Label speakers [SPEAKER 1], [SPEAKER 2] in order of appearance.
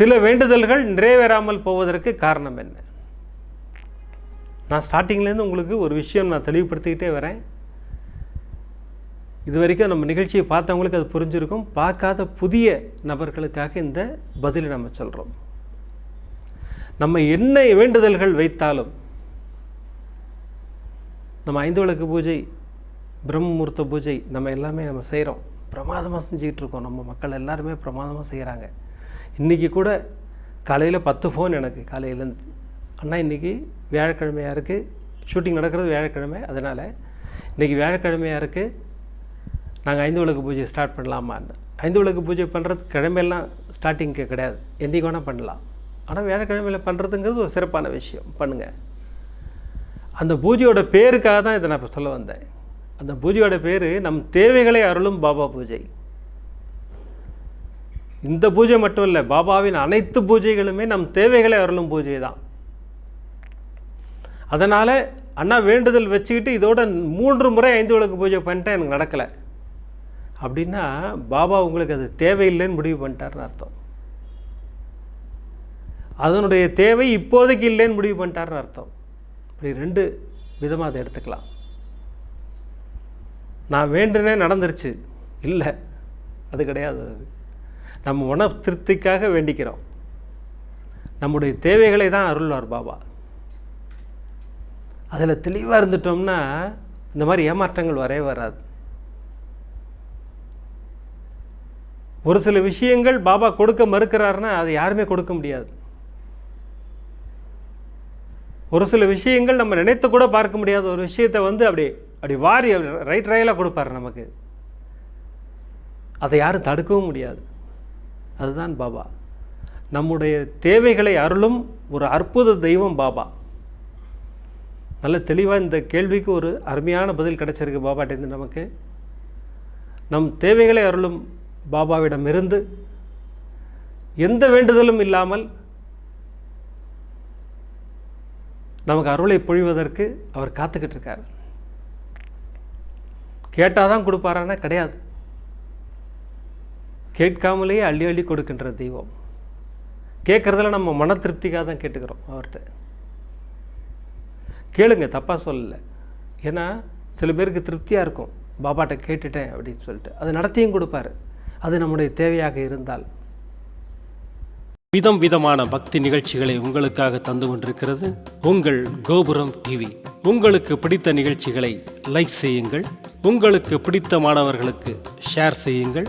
[SPEAKER 1] சில வேண்டுதல்கள் நிறைவேறாமல் போவதற்கு காரணம் என்ன? நான் ஸ்டார்டிங்லேருந்து உங்களுக்கு ஒரு விஷயம் நான் தெளிவுபடுத்திக்கிட்டே வரேன். இது வரைக்கும் நம்ம நிகழ்ச்சியை பார்த்தவங்களுக்கு அது புரிஞ்சிருக்கும். பார்க்காத புதிய நபர்களுக்காக இந்த பதிலை நம்ம சொல்கிறோம் நம்ம என்ன வேண்டுதல்கள் வைத்தாலும் நம்ம ஐந்து விளக்கு பூஜை பிரம்மமுகூர்த்த பூஜை நம்ம எல்லாமே நம்ம செய்கிறோம் பிரமாதமாக செஞ்சுக்கிட்டு இருக்கோம். நம்ம மக்கள் எல்லாருமே பிரமாதமாக செய்கிறாங்க இன்றைக்கி கூட காலையில் பத்து ஃபோன் எனக்கு காலையிலேருந்து அண்ணா இன்றைக்கி வியாழக்கிழமையாக இருக்குது ஷூட்டிங் நடக்கிறது வியாழக்கிழமை அதனால் இன்றைக்கி வியாழக்கிழமையாக இருக்குது நாங்கள் ஐந்து விளக்கு பூஜை ஸ்டார்ட் பண்ணலாமான்னு ஐந்து விளக்கு பூஜை பண்ணுறது கிழமையெல்லாம் ஸ்டார்டிங்க்கு கிடையாது. என்றைக்கு வேணால் பண்ணலாம். ஆனால் வியாழக்கிழமையில் பண்ணுறதுங்கிறது ஒரு சிறப்பான விஷயம். பண்ணுங்கள் அந்த பூஜையோட பேருக்காக தான் இதை நான் இப்போ சொல்ல வந்தேன். அந்த பூஜையோட பேர் நம் தேவைகளை அருளும் பாபா பூஜை. இந்த பூஜை மட்டும் இல்லை பாபாவின் அனைத்து பூஜைகளுமே நம் தேவைகளை அருளும் பூஜை தான் அதனால் அண்ணா வேண்டுதல் வச்சுக்கிட்டு இதோட மூன்று முறை ஐந்து விளக்கு பூஜை பண்ணிட்டேன் எனக்கு நடக்கலை. அப்படின்னா பாபா உங்களுக்கு அது தேவையில்லைன்னு முடிவு பண்ணிட்டாருன்னு அர்த்தம். அதனுடைய தேவை இப்போதைக்கு இல்லைன்னு முடிவு பண்ணிட்டாருன்னு அர்த்தம். இப்படி ரெண்டு விதமாக அதை எடுத்துக்கலாம். நான் வேண்டுனே நடந்துருச்சு. இல்லை அது கிடையாது. அது நம்ம மன திருப்திக்காக வேண்டிக்கிறோம். நம்முடைய தேவைகளை தான் அருள்வார் பாபா. அதில் தெளிவாக இருந்துட்டோம்னா இந்த மாதிரி ஏமாற்றங்கள் வரவே வராது. ஒரு சில விஷயங்கள் பாபா கொடுக்க மறுக்கிறாருன்னா அது யாருமே கொடுக்க முடியாது. ஒரு சில விஷயங்கள் நம்ம நினைத்து கூட பார்க்க முடியாத ஒரு விஷயத்தை வந்து அப்படி அப்படி வாரி ரைட் ரயிலாக கொடுப்பாரு நமக்கு. அதை யாரும் தடுக்கவும் முடியாது. அதுதான் பாபா. நம்முடைய தேவைகளை அருளும் ஒரு அற்புத தெய்வம் பாபா. நல்ல தெளிவாக இந்த கேள்விக்கு ஒரு அருமையான பதில் கிடச்சிருக்கு பாபாட்டேருந்து நமக்கு. நம் தேவைகளை அருளும் பாபாவிடமிருந்து எந்த வேண்டுதலும் இல்லாமல் நமக்கு அருளை பொழிவதற்கு அவர் காத்துக்கிட்டு இருக்கார். கேட்டால் தான் கொடுப்பாரான்னா கிடையாது. கேட்காமலேயே அள்ளி அள்ளி கொடுக்கின்ற தெய்வம். கேட்குறதுல நம்ம மன திருப்திக்காக தான் கேட்டுக்கிறோம் அவர்கிட்ட. கேளுங்க தப்பாக சொல்லலை. ஏன்னா சில பேருக்கு திருப்தியாக இருக்கும். பாபாட்ட கேட்டுட்டேன் அப்படின்னு சொல்லிட்டு. அது நடத்தியும் கொடுப்பாரு. அது நம்முடைய தேவையாக இருந்தால். விதம் விதமான பக்தி நிகழ்ச்சிகளை உங்களுக்காக தந்து கொண்டிருக்கிறது உங்கள் கோபுரம் டிவி. உங்களுக்கு பிடித்த நிகழ்ச்சிகளை லைக் செய்யுங்கள். உங்களுக்கு பிடித்த மாணவர்களுக்கு ஷேர் செய்யுங்கள்.